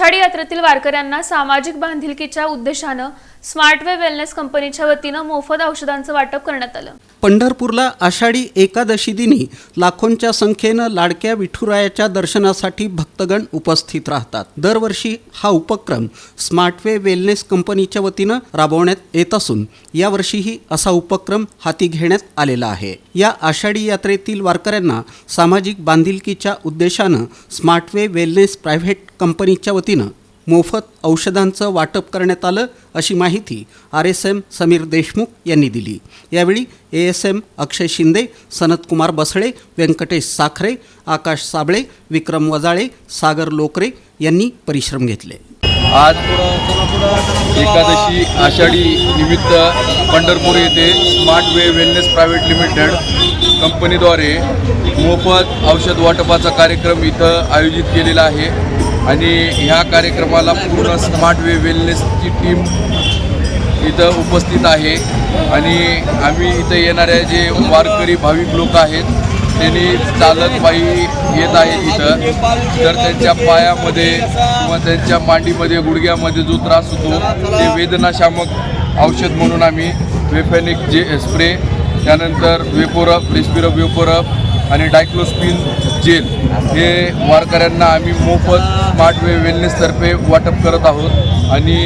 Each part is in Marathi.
आषाढी यात्रेतील वारकऱ्यांना सामाजिक बांधिलकीच्या उद्देशानं स्मार्टवे वेलनेस कंपनीच्या वतीनं मोफत औषधांचं वाटप करण्यात आलं. पंढरपूरला आषाढी एकादशी दिनी लाखोंच्या संख्येनं लाडक्या विठुरायाच्या दर्शनासाठी भक्तगण उपस्थित राहतात. दरवर्षी हा उपक्रम स्मार्टवे वेलनेस कंपनीच्या वतीनं राबवण्यात येत असून यावर्षीही असा उपक्रम हाती घेण्यात आलेला आहे. या आषाढी यात्रेतील वारकऱ्यांना सामाजिक बांधिलकीच्या उद्देशानं स्मार्टवे वेलनेस प्रायव्हेट कंपनीच्या वतीनं मोफत औषधांचं वाटप करण्यात आलं अशी माहिती R S M Samir Deshmukh यांनी दिली. यावेळी A S M Akshay Shinde Sanatkumar Basale Venkatesh Sakhare Akash Sable Vikram Wajale Sagar Lokare यांनी परिश्रम घेतले. आज एकादशी आषाढी निमित्त पंढरपूर येथे smart way wellness private limited कंपनीद्वारे मोफत औषध वाटपाचा कार्यक्रम इथं आयोजित केलेला आहे. आणि ह्या कार्यक्रमाला पूर्ण स्मार्ट वे वेलनेसची टीम इथं उपस्थित आहे. आणि आम्ही इथं येणाऱ्या जे वारकरी भाविक लोक आहेत त्यांनी चालत पायी येत आहेत इथं. तर त्यांच्या पायामध्ये किंवा त्यांच्या मांडीमध्ये गुडघ्यामध्ये जो त्रास होतो ते वेदनाशामक औषध म्हणून आम्ही वेफॅनिक जे स्प्रे त्यानंतर वेपोरप रेस्पिरप वेपोरप आणि डायक्लोस्पिन जेल हे वारकऱ्यांना आम्ही मोफत स्मार्ट वे वेलनेसतर्फे वाटप करत आहोत. आणि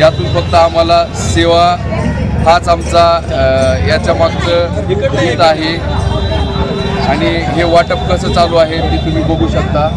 यातून फक्त आम्हाला सेवा हाच आमचा याच्या मागचं हित आहे. आणि हे वाटप कसं चालू आहे ते तुम्ही बघू शकता.